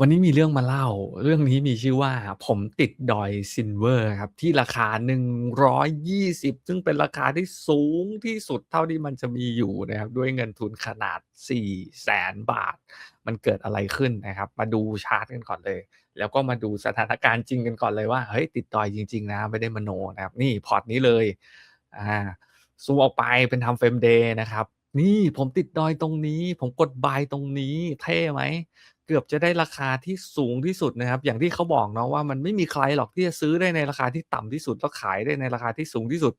วันนี้มีเรื่องมาเล่า เรื่องนี้มีชื่อว่าผมติดดอย Silver ครับ ที่ราคา 120 ซึ่งเป็นราคาที่สูงที่สุดเท่าที่มันจะมีอยู่นะครับ ด้วยเงินทุนขนาด400,000บาท มันเกิดอะไรขึ้นนะครับ มาดูชาร์ตกันก่อนเลย แล้วก็มาดูสถานการณ์จริงกันก่อนเลยว่า เฮ้ยติดดอยจริง ๆ นะ ไม่ได้มโนนะครับ นี่พอร์ตนี้เลยอ่าซูมออกไปเป็น Time Frame Day นะครับนี่ผมติดดอยตรงนี้ ผมกด Buy ตรงนี้เท่ไหม? เกือบจะได้ราคาที่สูงที่สุดนะครับ อย่างที่เขาบอกเนาะว่ามันไม่มีใครหรอกที่จะซื้อได้ในราคาที่ต่ำที่สุดแล้วขายได้ในราคาที่สูงที่สุด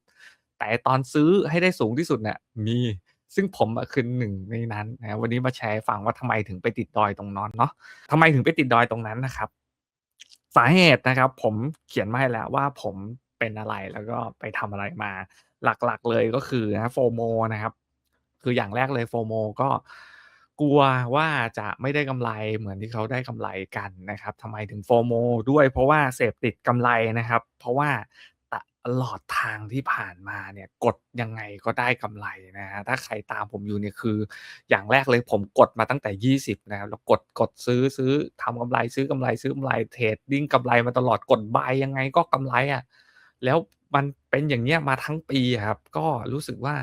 แต่ตอนซื้อให้ได้สูงที่สุดเนี่ยมีซึ่งผมอะคือ1ในนั้นนะวันนี้มาแชร์ฟังว่าทำไมถึงไปติดดอยตรงนั้นเนาะทำไมถึงไปติดดอยตรงนั้นนะครับ สาเหตุนะครับ ผมเขียนมาให้แล้วว่าผมเป็นอะไรแล้วก็ไปทำอะไรมา หลักๆเลยก็คือนะ FOMO นะครับ คืออย่างแรกเลย FOMO ก็ กลัวว่าจะไม่ได้กำไรเหมือนที่เขาได้กำไรกันนะครับทำไมถึง FOMO ด้วยเพราะว่าเสพติดกำไรนะครับ เพราะว่าตลอดทางที่ผ่านมาเนี่ยกดยังไงก็ได้กำไรนะครับถ้าใครตามผมอยู่เนี่ยคือ อย่างแรกเลยผมกดมาตั้งแต่ 20 นะครับแล้วกดกดซื้อซื้อทำกำไรซื้อกำไรซื้อกำไร Trading กำไรมาตลอดกด Buy ยังไงก็กำไรอะแล้วมันเป็นอย่างเงี้ยมาทั้งปีครับ ก็รู้สึกว่า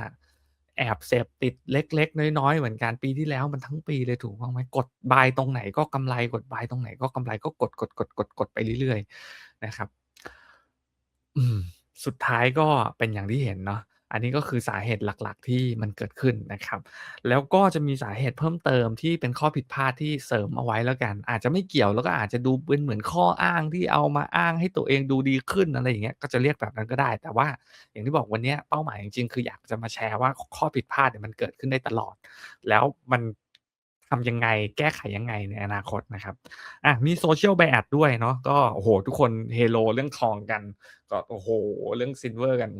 แอบเสพติดเล็ก ๆ น้อย ๆ เหมือนกันปีที่แล้วมันทั้งปีเลยถูกต้องไหม?กดบายตรงไหนก็กำไรกดบายตรงไหนก็กำไรก็กดกดกดกดกดไปเรื่อย ๆ นะครับ อืม สุดท้ายก็เป็นอย่างที่เห็นเนาะ อันนี้ก็คือสาเหตุหลักๆ ที่มันเกิดขึ้นนะครับ แล้วก็จะมีสาเหตุเพิ่มเติมที่เป็นข้อผิดพลาดที่เสริมเอาไว้แล้วกัน อาจจะไม่เกี่ยวแล้วก็อาจจะดูเป็นเหมือนข้ออ้างที่เอามาอ้างให้ตัวเองดูดีขึ้นอะไรอย่างเงี้ยก็จะเรียกแบบนั้นก็ได้ แต่ว่าอย่างที่บอกวันนี้เป้าหมายจริงๆคืออยากจะมาแชร์ว่าข้อผิดพลาดเนี่ยมันเกิดขึ้นได้ตลอด แล้วมัน ทำยังไงแก้ไขยังไงในอนาคตนะครับอามี Social Bias ด้วยเนาะก็โอ้โฮทุกคนเฮโลเรื่องทองกัน ก็โอ้โฮเรื่อง Silver กัน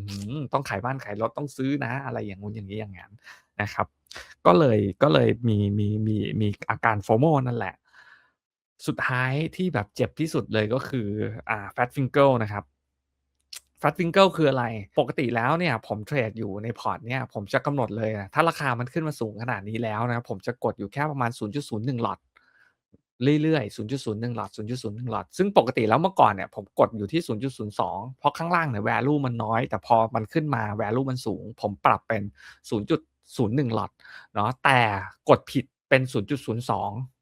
ต้องขายบ้านขายรถต้องซื้อนะ อะไรอย่างงู้นอย่างงี้อย่างงั้นนะครับ ก็เลยก็เลยมีมีมีมีอาการ FOMO นั่นแหละ สุดท้ายที่แบบเจ็บที่สุดเลยก็คืออ่า Fat Fingle นะครับ Fat Fingle คืออะไร?ปกติแล้วเนี่ยผมเทรดอยู่ในพอร์ตเนี่ยผมจะกำหนดเลยอะถ้าราคามันขึ้นมาสูงขนาดนี้แล้วนะครับผมจะกดอยู่แค่ประมาณ 0.01 Lot เรื่อยๆ 0.01 Lot 0.01 Lot ซึ่งปกติแล้วเมื่อก่อนเนี่ยผมกดอยู่ที่ 0.02 เพราะข้างล่างเนี่ย Value มันน้อย แต่พอมันขึ้นมา Value มันสูง ผมปรับเป็น 0.01 Lot เนาะ แต่กดผิดเป็น 0.02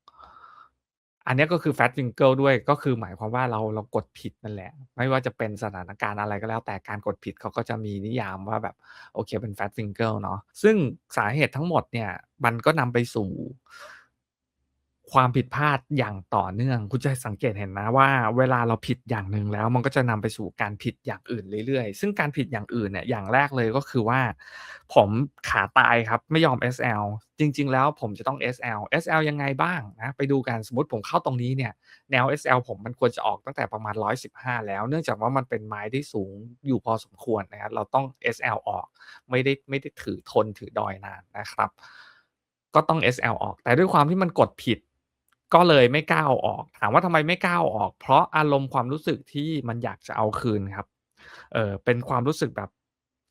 อันนี้ก็คือแฟตฟิงเกิลด้วยก็คือหมายความว่าเราเรากดผิดนั่นแหละ ไม่ว่าจะเป็นสถานการณ์อะไรก็แล้ว แต่การกดผิดเขาก็จะมีนิยามว่าแบบโอเคเป็นแฟตฟิงเกิลเนาะซึ่งสาเหตุทั้งหมดเนี่ยมันก็นำไปสู่ ความผิดพลาดอย่างต่อเนื่อง คุณจะสังเกตเห็นนะว่า เวลาเราผิดอย่างหนึ่งแล้ว มันก็จะนำไปสู่การผิดอย่างอื่นเรื่อยๆ ซึ่งการผิดอย่างอื่นเนี่ยอย่างแรกเลยก็คือว่า ผมขาตายครับไม่ยอม SL จริง ๆ แล้วผมจะต้อง SL SL ยังไงบ้างนะไปดูกันสมมติผมเข้าตรงนี้เนี่ยแนว SL ผมมันควรจะออกตั้งแต่ประมาณ 115 แล้ว เนื่องจากว่ามันเป็นไม้ที่สูงอยู่พอสมควรนะครับเราต้อง SL ออกไม่ได้ไม่ได้ถือทนถือดอยนานนะครับ ก็ต้อง SL ออก แต่ด้วยความที่มันกดผิด ก็เลยไม่กล้าเอาออก ถามว่าทำไมไม่กล้าเอาออก เพราะอารมณ์ความรู้สึกที่มันอยากจะเอาคืนครับ เออเป็นความรู้สึกแบบ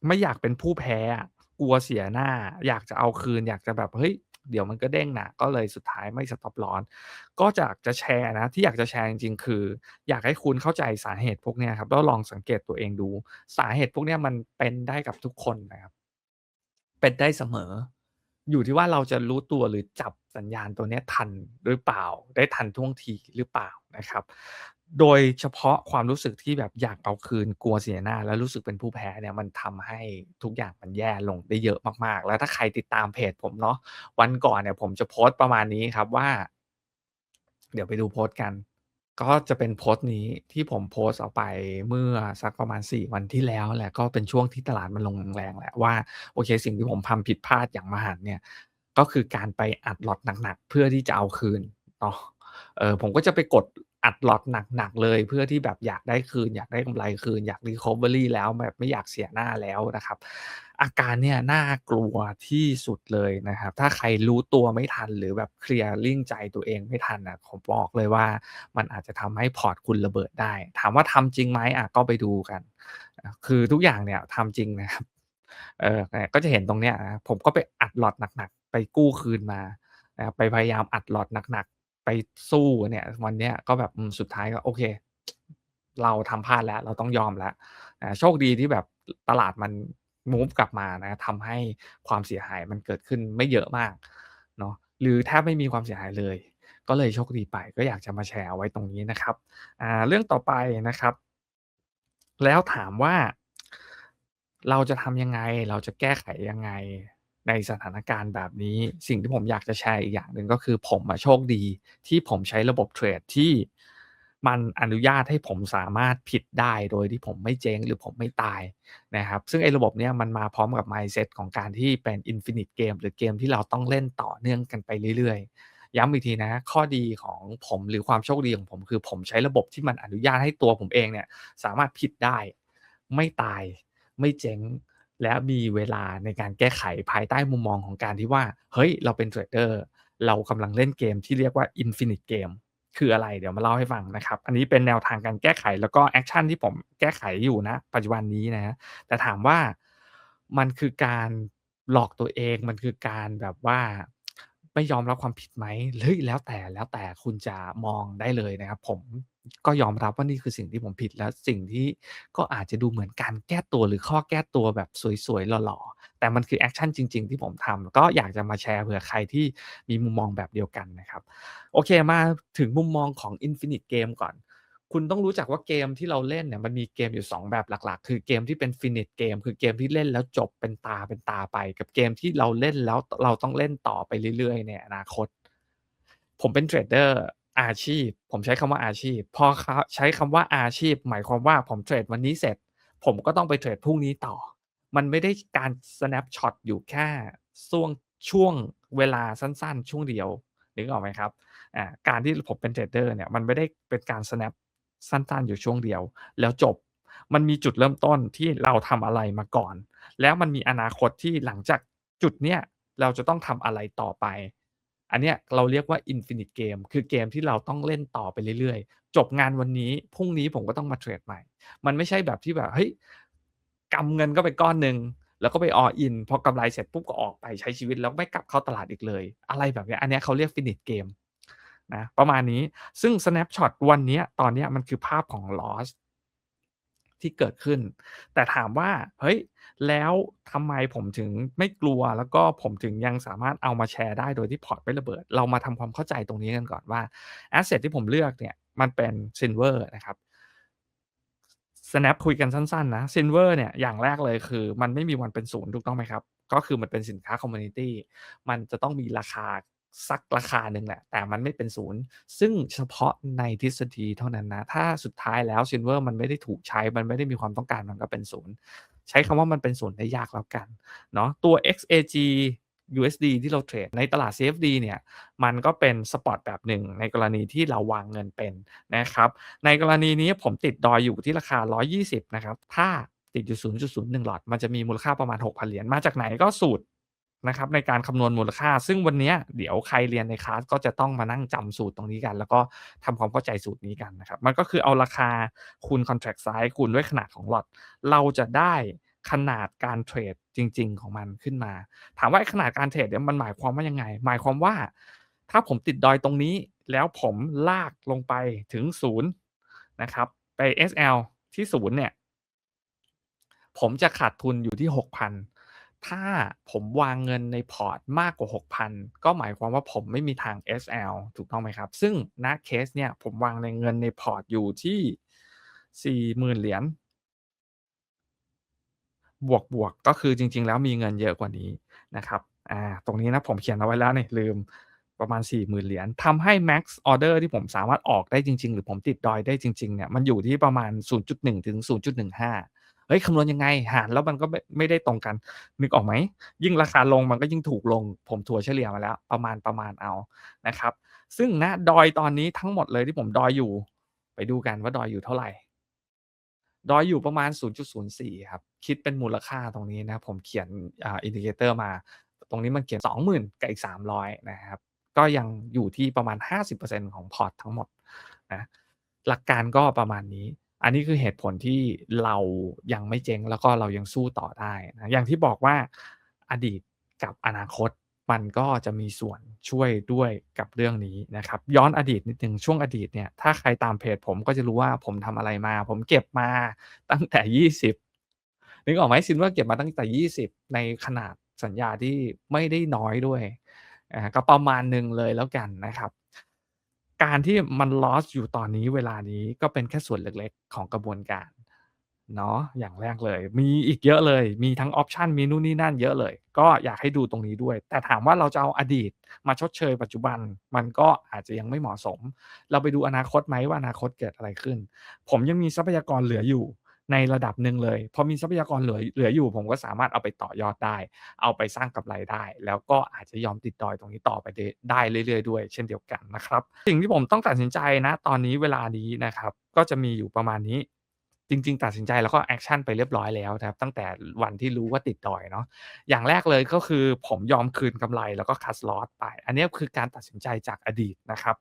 ไม่อยากเป็นผู้แพ้อะกลัวเสียหน้า อยากจะเอาคืน อยากจะแบบเฮ้ยเดี๋ยวมันก็เด้งน่ะก็เลยสุดท้ายไม่ Stop Loss ก็อยากจะแชร์นะ ที่อยากจะแชร์จริงๆคือ อยากให้คุณเข้าใจสาเหตุพวกนี้ครับแล้วลองสังเกตตัวเองดู สาเหตุพวกนี้มันเป็นได้กับทุกคนนะครับ เป็นได้เสมอ อยู่ที่ว่าเราจะรู้ตัวหรือจับสัญญาณตัวนี้ทันหรือเปล่า ได้ทันท่วงทีหรือเปล่านะครับ โดยเฉพาะความรู้สึกที่แบบอยากเอาคืนกลัวเสียหน้า แล้วรู้สึกเป็นผู้แพ้เนี่ยมันทำให้ทุกอย่างมันแย่ลงได้เยอะมากๆ แล้วถ้าใครติดตามเพจผมเนาะวันก่อนเนี่ยผมจะโพสต์ประมาณนี้ครับว่า เดี๋ยวไปดูโพสต์กัน ก็จะเป็นโพสต์นี้ที่ผมโพสต์ออกไปเมื่อสักประมาณ 4 วันที่แล้วแหละก็เป็นช่วงที่ตลาดมันลงแรงแหละว่าโอเคสิ่งที่ผมทำผิดพลาดอย่างมหันเนี่ยก็คือการไปอัดหลอดหนักๆ เพื่อที่จะเอาคืนเนาะเอ่อผมก็จะไปกด อัด Lot หนักๆเลย เพื่อที่แบบอยากได้คืน อยากได้กำไรคืน อยาก recovery แล้วแบบไม่อยากเสียหน้าแล้วนะครับ อาการเนี่ยน่ากลัวที่สุดเลยนะครับ ถ้าใครรู้ตัวไม่ทันหรือแบบ clearing ใจตัวเองไม่ทันน่ะผมบอกเลยว่า มันอาจจะทำให้พอร์ตคุณระเบิดได้ ถามว่าทำจริงไหม?อะก็ไปดูกัน คือทุกอย่างเนี่ยทำจริงนะครับเออก็จะเห็นตรงเนี้ยนะผมก็ไปอัด Lot หนักๆ ไปกู้คืนมาไปพยายามอัด Lot หนัก ไปสู้เนี่ย วันเนี้ยก็แบบสุดท้ายก็โอเค เราทำพลาดแล้ว เราต้องยอมแล้วอ่าโชคดีที่แบบตลาดมันมูฟกลับมานะทำให้ความเสียหายมันเกิดขึ้นไม่เยอะมากเนาะหรือแทบไม่มีความเสียหายเลย ก็เลยโชคดีไปก็อยากจะมาแชร์ไว้ตรงนี้นะครับอ่าเรื่องต่อไปนะครับ แล้วถามว่าเราจะทำยังไง เราจะแก้ไขยังไง ในสถานการณ์แบบนี้ สิ่งที่ผมอยากจะแชร์อีกอย่างหนึ่งก็คือผมโชคดีที่ผมใช้ระบบเทรดที่มันอนุญาตให้ผมสามารถผิดได้โดยที่ผมไม่เจ๊งหรือผมไม่ตายนะครับ ซึ่งไอ้ระบบเนี้ยมันมาพร้อมกับ mindset ของการที่เป็น Infinite เกมหรือเกมที่เราต้องเล่นต่อเนื่องกันไปเรื่อยๆ ย้ำอีกทีนะ ข้อดีของผมหรือความโชคดีของผมคือผมใช้ระบบที่มันอนุญาตให้ตัวผมเองเนี่ยสามารถผิดได้ ไม่ตาย ไม่เจ๊ง และมีเวลาในการแก้ไขภายใต้มุมมองของการที่ว่า เฮ้ย เราเป็นเทรดเดอร์ เรากำลังเล่นเกมที่เรียกว่า Infinite เกมคืออะไรเดี๋ยวมาเล่าให้ฟังนะครับ อันนี้เป็นแนวทางการแก้ไขแล้วก็แอกชันที่ผมแก้ไขอยู่ณปัจจุบันนี้นะ แต่ถามว่ามันคือการหลอกตัวเองมันคือการแบบว่าไม่ยอมรับความผิดไหมเฮ้ยแล้วแต่แล้วแต่คุณจะมองได้เลยนะครับ ผม ก็ยอมรับว่านี่คือสิ่งที่ผมผิดและสิ่งที่ก็อาจจะดูเหมือนการแก้ตัวหรือข้อแก้ตัวแบบสวยๆหล่อๆแต่มันคือแอกชันจริง ๆ ที่ผมทำก็อยากจะมาแชร์เผื่อใครที่มีมุมมองแบบเดียวกันนะครับ โอเคมาถึงมุมมองของ Infinite เกมก่อน คุณต้องรู้จักว่าเกมที่เราเล่นเนี่ยมันมีเกมอยู่ 2 แบบหลัก ๆ คือเกมที่เป็น Finite เกมคือเกมที่เล่นแล้วจบเป็นตาเป็นตาไป กับเกมที่เราเล่นแล้วเราต้องเล่นต่อไปเรื่อยๆในอนาคตผมเป็นเทรดเดอร์ อาชีพ ผมใช้คำว่าอาชีพ พอใช้คำว่าอาชีพ หมายความว่าผมเทรดวันนี้เสร็จ ผมก็ต้องไปเทรดพรุ่งนี้ต่อ มันไม่ได้การ snapshot อยู่แค่ซ่วงช่วงเวลาสั้นๆ ช่วงเดียวนึกออกไหมครับอ่าการที่ผมเป็นเทรดเดอร์เนี่ยมันไม่ได้เป็นการ snap สั้นๆ อยู่ช่วงเดียว แล้วจบมันมีจุดเริ่มต้นที่เราทำอะไรมาก่อน แล้วมันมีอนาคตที่หลังจากจุดเนี้ยเราจะต้องทำอะไรต่อไป อันเนี้ยเราเรียกว่า Infinite เกมคือเกมที่เราต้องเล่นต่อไปเรื่อยๆ จบงานวันนี้พรุ่งนี้ผมก็ต้องมาเทรดใหม่ มันไม่ใช่แบบที่แบบเฮ้ยกำเงินเข้าไปก้อนหนึ่งแล้วก็ไป all in พอกำไรเสร็จปุ๊บก็ออกไปใช้ชีวิตแล้วไม่กลับเข้าตลาดอีกเลย อะไรแบบนี้อันนี้เขาเรียก Finite เกมนะประมาณนี้ซึ่ง snapshot วันนี้ตอนนี้มันคือภาพของ loss ที่เกิดขึ้น แต่ถามว่าเฮ้ยแล้วทำไมผมถึงไม่กลัวแล้วก็ผมถึงยังสามารถเอามาแชร์ได้โดยที่พอร์ตไม่ระเบิด เรามาทำความเข้าใจตรงนี้กันก่อนว่าแอสเซตที่ผมเลือกเนี่ยมันเป็น Silver นะครับ snap คุยกันสั้นๆนะ Silver เนี่ยอย่างแรกเลยคือ มันไม่มีวันเป็น0ถูกต้องไหมครับ ก็คือมันเป็นสินค้าคอมมิวนิตี้มันจะต้องมีราคา สักราคาหนึ่งแหละ แต่มันไม่เป็น0ซึ่งเฉพาะในทฤษฎีเท่านั้นนะ ถ้าสุดท้ายแล้ว Silver มันไม่ได้ถูกใช้ มันไม่ได้มีความต้องการมันก็เป็น0ใช้คำว่ามันเป็น0ได้ยากแล้วกันเนาะตัว XAG USD ที่เราเทรดในตลาด CFD เนี่ย มันก็เป็นสปอตแบบหนึ่งในกรณีที่เราวางเงินเป็นนะครับ ในกรณีนี้ผมติดดอยอยู่ที่ราคา 120 นะครับ ถ้าติดอยู่ 0.01 หลอตมันจะมีมูลค่าประมาณ 6,000 เหรียญ มาจากไหนก็สูตร นะครับในการคำนวณมูลค่า ซึ่งวันนี้เดี๋ยวใครเรียนในคลาสก็จะต้องมานั่งจำสูตรตรงนี้กัน แล้วก็ทำความเข้าใจสูตรนี้กันนะครับ มันก็คือเอาราคาคูณ contract size คูณด้วยขนาดของหลอตเราจะได้ขนาดการเทรดจริง ๆ ของมันขึ้นมา ถามว่าขนาดการเทรดเนี่ยมันหมายความว่ายังไง หมายความว่า ถ้าผมติดดอยตรงนี้ แล้วผมลากลงไปถึง0นย์นะครับ ไป SL ที่0เนี่ย ผมจะขาดทุนอยู่ที่6,000 ถ้าผมวางเงินในพอร์ตมากกว่า 6,000 ก็หมายความว่าผมไม่มีทาง SL ถูกต้องไหมครับ ซึ่งณเคสเนี่ยผมวางในเงินในพอร์ตอยู่ที่ 40,000 เหรียญบวกๆก็คือจริง ๆ แล้วมีเงินเยอะกว่านี้นะครับอ่าตรงนี้นะผมเขียนเอาไว้แล้วนี่ลืมประมาณ 40,000 เหรียญทำให้ max order ที่ผมสามารถออกได้จริง ๆ หรือผมติดดอยได้จริง ๆ เนี่ย มันอยู่ที่ประมาณ 0.1 ถึง 0.15 เฮ้ยคำนวณยังไง หารแล้วมันก็ไม่ไมได้ตรงกัน นึกออกไหม ยิ่งราคาลงมันก็ยิ่งถูกลง ผมถัวเฉลี่ยมาแล้ว ประมาณๆเอานะครับ ซึ่งณดอยตอนนี้ทั้งหมดเลยที่ผมดอยอยู่ ไปดูกันว่าดอยอยู่เท่าไหร่ดอยอยู่ประมาณ 0.04 ครับ คิดเป็นมูลค่าตรงนี้นะ ผมเขียนอ่า indicator มา ตรงนี้มันเขียน 20,000 กับอีก 300 นะครับ ก็ยังอยู่ที่ประมาณ 50%ของพอร์ตทั้งหมดนะ หลักการก็ประมาณนี้ อันนี้คือเหตุผลที่เรายังไม่เจ๊งแล้วก็เรายังสู้ต่อได้นะอย่างที่บอกว่าอดีตกับอนาคตมันก็จะมีส่วนช่วยด้วยกับเรื่องนี้นะครับ ย้อนอดีตนิดหนึ่งช่วงอดีตเนี่ยถ้าใครตามเพจผมก็จะรู้ว่าผมทำอะไรมา ผมเก็บมาตั้งแต่ 20นึกออกไหม Silver เก็บมาตั้งแต่ 20 ในขนาดสัญญาที่ไม่ได้น้อยด้วยอ่าก็ประมาณหนึ่งเลยแล้วกันนะครับ การที่มันลอสอยู่ตอนนี้เวลานี้ก็เป็นแค่ส่วนเล็กๆ ของกระบวนการเนาะอย่างแรกเลย มีอีกเยอะเลย มีทั้งออปชันมีนู่นนี่นั่นเยอะเลย ก็อยากให้ดูตรงนี้ด้วย แต่ถามว่าเราจะเอาอดีตมาชดเชยปัจจุบันมันก็อาจจะยังไม่เหมาะสม เราไปดูอนาคตไหมว่าอนาคตเกิดอะไรขึ้น ผมยังมีทรัพยากรเหลืออยู่ ในระดับหนึ่งเลยพอมีทรัพยากรเหลือเหลืออยู่ ผมก็สามารถเอาไปต่อยอดได้ เอาไปสร้างกำไรได้ แล้วก็อาจจะยอมติดดอยตรงนี้ต่อไปได้เรื่อยๆด้วย เช่นเดียวกันนะครับ สิ่งที่ผมต้องตัดสินใจณตอนนี้เวลานี้นะครับก็จะมีอยู่ประมาณนี้จริง ๆ ตัดสินใจแล้วก็แอกชันไปเรียบร้อยแล้วนะครับ ตั้งแต่วันที่รู้ว่าติดดอยเนาะอย่างแรกเลยก็คือผมยอมคืนกำไรแล้วก็ cut loss ไป อันนี้คือการตัดสินใจจากอดีตนะครับ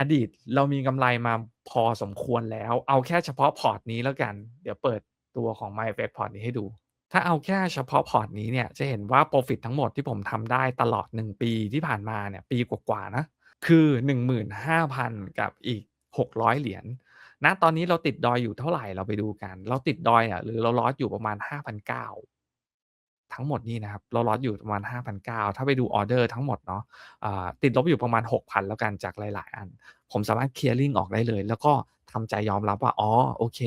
อดีตเรามีกำไรมาพอสมควรแล้ว เอาแค่เฉพาะพอร์ตนี้แล้วกัน เดี๋ยวเปิดตัวของ MyFX พอร์ตนี้ให้ดู ถ้าเอาแค่เฉพาะพอร์ตนี้เนี่ยจะเห็นว่าพรอฟิตทั้งหมดที่ผมทำได้ตลอด 1 ปีที่ผ่านมาเนี่ยปีกว่าๆนะคือ 15,000 กับอีก 600 เหรียญณตอนนี้เราติดดอยอยู่เท่าไหร่เราไปดูกัน เราติดดอยอะหรือเราลอสอยู่ประมาณ 5,900 ทั้งหมดนี่นะครับเราลอสอยู่ประมาณ 5,900 ถ้าไปดูออเดอร์ทั้งหมดเนาะอ่าติดลบอยู่ประมาณ 6,000 แล้วกันจากหลาย ๆ อัน ผมสามารถ clearing ออกได้เลย แล้วก็ทำใจยอมรับว่า อ๋อ โอเค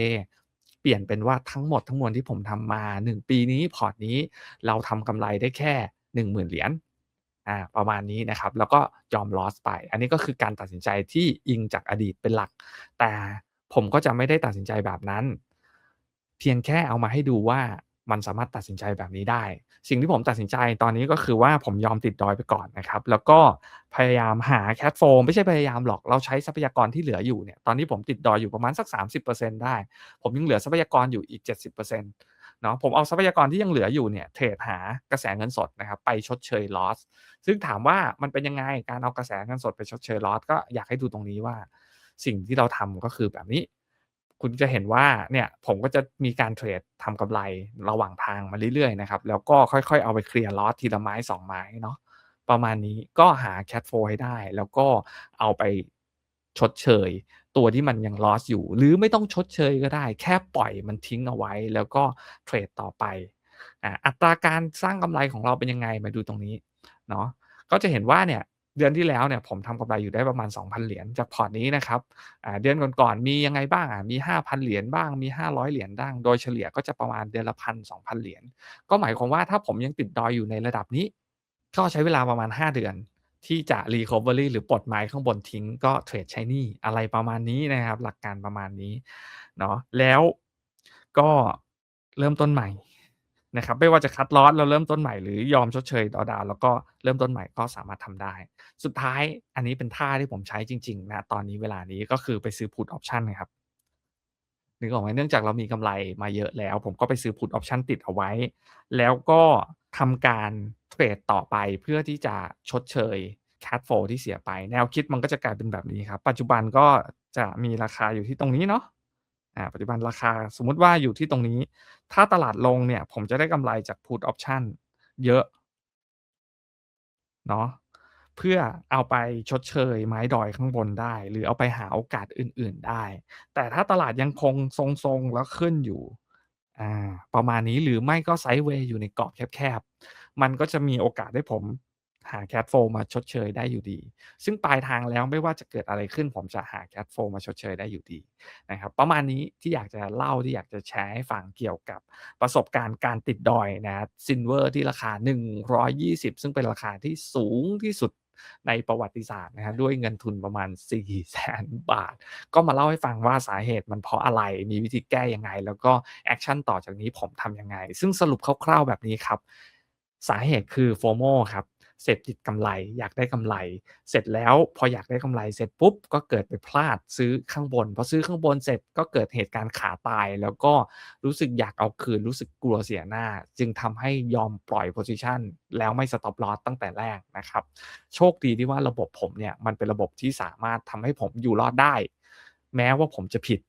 เปลี่ยนเป็นว่าทั้งหมดทั้งมวลที่ผมทำมา 1 ปีนี้พอร์ตนี้เราทำกำไรได้แค่ 10,000 เหรียญอ่าประมาณนี้นะครับ แล้วก็ยอมลอสไป อันนี้ก็คือการตัดสินใจที่อิงจากอดีตเป็นหลัก แต่ผมก็จะไม่ได้ตัดสินใจแบบนั้น เพียงแค่เอามาให้ดูว่า มันสามารถตัดสินใจแบบนี้ได้ สิ่งที่ผมตัดสินใจตอนนี้ก็คือว่าผมยอมติดดอยไปก่อนนะครับ แล้วก็พยายามหา cash flow ไม่ใช่พยายามหรอก เราใช้ทรัพยากรที่เหลืออยู่เนี่ย ตอนนี้ผมติดดอยอยู่ประมาณสัก 30%ได้ ผมยังเหลือทรัพยากรอยู่อีก 70%เนาะผมเอาทรัพยากรที่ยังเหลืออยู่เนี่ยเทรดหากระแสเงินสดนะครับไปชดเชยลอส ซึ่งถามว่ามันเป็นยังไงการเอากระแสเงินสดไปชดเชยลอสก็อยากให้ดูตรงนี้ว่า สิ่งที่เราทำก็คือแบบนี้ คุณจะเห็นว่าเนี่ยผมก็จะมีการเทรดทำกำไรระหว่างทางมาเรื่อยๆนะครับ แล้วก็ค่อยๆเอาไปเคลียร์ลอสทีละไม้2ไม้เนาะประมาณนี้ก็หา cash flow ให้ได้ แล้วก็เอาไปชดเชย ตัวที่มันยังลอสอยู่ หรือไม่ต้องชดเชยก็ได้ แค่ปล่อยมันทิ้งเอาไว้ แล้วก็เทรดต่อไปอ่าอัตราการสร้างกำไรของเราเป็นยังไงมาดูตรงนี้เนาะก็จะเห็นว่าเนี่ย เดือนที่แล้วเนี่ยผมทำกำไรอยู่ได้ประมาณ 2,000 เหรียญจากพอร์ตนี้นะครับเดือนก่อนๆมียังไงบ้างอะมี 5,000 เหรียญบ้างมี 500 เหรียญบ้าง โดยเฉลี่ยก็จะประมาณเดือนละ1,000-2,000เหรียญก็หมายความว่าถ้าผมยังติดดอยอยู่ในระดับนี้ ก็ใช้เวลาประมาณ 5 เดือนที่จะ recovery หรือปลดไม้ข้างบนทิ้งก็เทรดใช้นี้อะไรประมาณนี้นะครับ หลักการประมาณนี้เนาะแล้วก็เริ่มต้นใหม่ นะครับไม่ว่าจะ cut loss แล้วเริ่มต้นใหม่หรือยอมชดเชย drawdown แล้วก็เริ่มต้นใหม่ก็สามารถทำได้ สุดท้ายอันนี้เป็นท่าที่ผมใช้จริงๆณตอนนี้เวลานี้ก็คือไปซื้อ put option ครับนึกออกไหมเนื่องจากเรามีกำไรมาเยอะแล้ว ผมก็ไปซื้อ put option ติดเอาไว้ แล้วก็ทำการเทรดต่อไปเพื่อที่จะชดเชย cash flow ที่เสียไป แนวคิดมันก็จะกลายเป็นแบบนี้ครับ ปัจจุบันก็จะมีราคาอยู่ที่ตรงนี้เนาะ อ่าปัจจุบันราคาสมมุติว่าอยู่ที่ตรงนี้ ถ้าตลาดลงเนี่ย ผมจะได้กำไรจาก put option เยอะเนาะเพื่อเอาไปชดเชยไม้ดอยข้างบนได้ หรือเอาไปหาโอกาสอื่น ๆได้ แต่ถ้าตลาดยังคงทรงๆแล้วขึ้นอยู่อ่าประมาณนี้หรือไม่ก็ไซด์เวย์อยู่ในกรอบแคบๆ มันก็จะมีโอกาสให้ผม หา cash flow มาชดเชยได้อยู่ดี ซึ่งปลายทางแล้วไม่ว่าจะเกิดอะไรขึ้น ผมจะหา cash flow มาชดเชยได้อยู่ดีนะครับประมาณนี้ที่อยากจะเล่าที่อยากจะแชร์ให้ฟังเกี่ยวกับประสบการณ์การติดดอยนะครับ Silver ที่ราคา 120 ซึ่งเป็นราคาที่สูงที่สุดในประวัติศาสตร์นะครับด้วยเงินทุนประมาณ 400,000บาท ก็มาเล่าให้ฟังว่าสาเหตุมันเพราะอะไรมีวิธีแก้ยังไง แล้วก็แอกชันต่อจากนี้ผมทำยังไง ซึ่งสรุปคร่าวๆแบบนี้ครับ สาเหตุคือ FOMO ครับ เสพติดกำไร อยากได้กำไร เสร็จแล้วพออยากได้กำไรเสร็จปุ๊บก็เกิดไปพลาดซื้อข้างบนพอซื้อข้างบนเสร็จก็เกิดเหตุการณ์ขาตาย แล้วก็รู้สึกอยากเอาคืนรู้สึกกลัวเสียหน้า จึงทำให้ยอมปล่อย position แล้วไม่ stop loss ตั้งแต่แรกนะครับ โชคดีที่ว่าระบบผมเนี่ยมันเป็นระบบที่สามารถทำให้ผมอยู่รอดได้ แม้ว่าผมจะผิด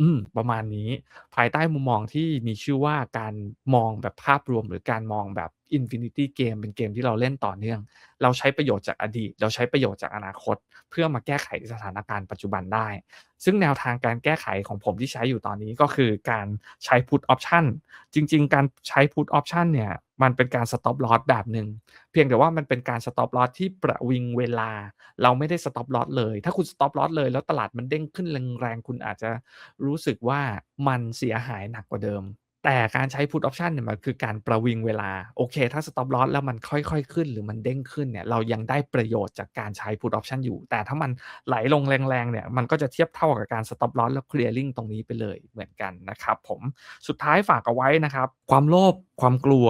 อืมประมาณนี้ภายใต้มุมมองที่มีชื่อว่าการมองแบบภาพรวมหรือการมองแบบ Infinity Game เป็นเกมที่เราเล่นต่อเนื่อง เราใช้ประโยชน์จากอดีต เราใช้ประโยชน์จากอนาคต เพื่อมาแก้ไขสถานการณ์ปัจจุบันได้ ซึ่งแนวทางการแก้ไขของผมที่ใช้อยู่ตอนนี้ก็คือการใช้ Put Option จริง ๆ การใช้ Put Option เนี่ยมันเป็นการ Stop Loss แบบหนึ่งเพียงแต่ว่ามันเป็นการ Stop Loss ที่ประวิงเวลา เราไม่ได้ Stop Loss เลย ถ้าคุณ Stop Loss เลย แล้วตลาดมันเด้งขึ้นแรงๆคุณอาจจะรู้สึกว่ามันเสียหายหนักกว่าเดิม แต่การใช้ Put Option เนี่ยมันคือการประวิงเวลา โอเค ถ้า Stop Loss แล้วมันค่อยๆ ขึ้นหรือมันเด้งขึ้นเนี่ยเรายังได้ประโยชน์จากการใช้ Put Option อยู่ แต่ถ้ามันไหลลงแรงๆเนี่ยมันก็จะเทียบเท่ากับการ Stop Loss แล้ว Clearing ตรงนี้ไปเลยเหมือนกันนะครับผมสุดท้ายฝากเอาไว้นะครับ ความโลภความกลัว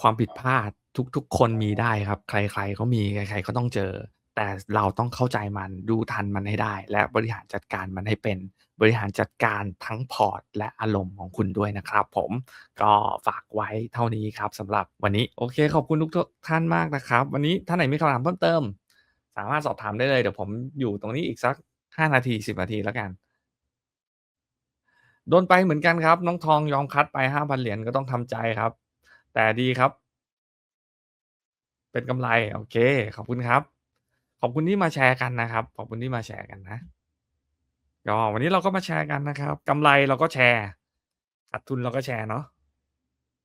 ความผิดพลาดทุกๆ คนมีได้ครับ ใครๆก็มีใครๆก็ต้องเจอ แต่เราต้องเข้าใจมันดูทันมันให้ได้ และบริหารจัดการมันให้เป็น บริหารจัดการทั้งพอร์ต และอารมณ์ของคุณด้วยนะครับผมก็ฝากไว้เท่านี้ครับสำหรับวันนี้โอเค ขอบคุณทุกท่านมากนะครับ วันนี้ท่านไหนมีคำถามเพิ่มเติม สามารถสอบถามได้เลยเดี๋ยวผมอยู่ตรงนี้อีกสัก 5 นาที 10 นาทีแล้วกันโดนไปเหมือนกันครับ น้องทองยอมคัดไป5,000เหรียญก็ต้องทำใจครับ แต่ดีครับ เป็นกำไร โอเค ขอบคุณครับ ขอบคุณที่มาแชร์กันนะครับ ขอบคุณที่มาแชร์กันนะ ก็วันนี้เราก็มาแชร์กันนะครับกำไรเราก็แชร์ขาดทุนเราก็แชร์เนาะ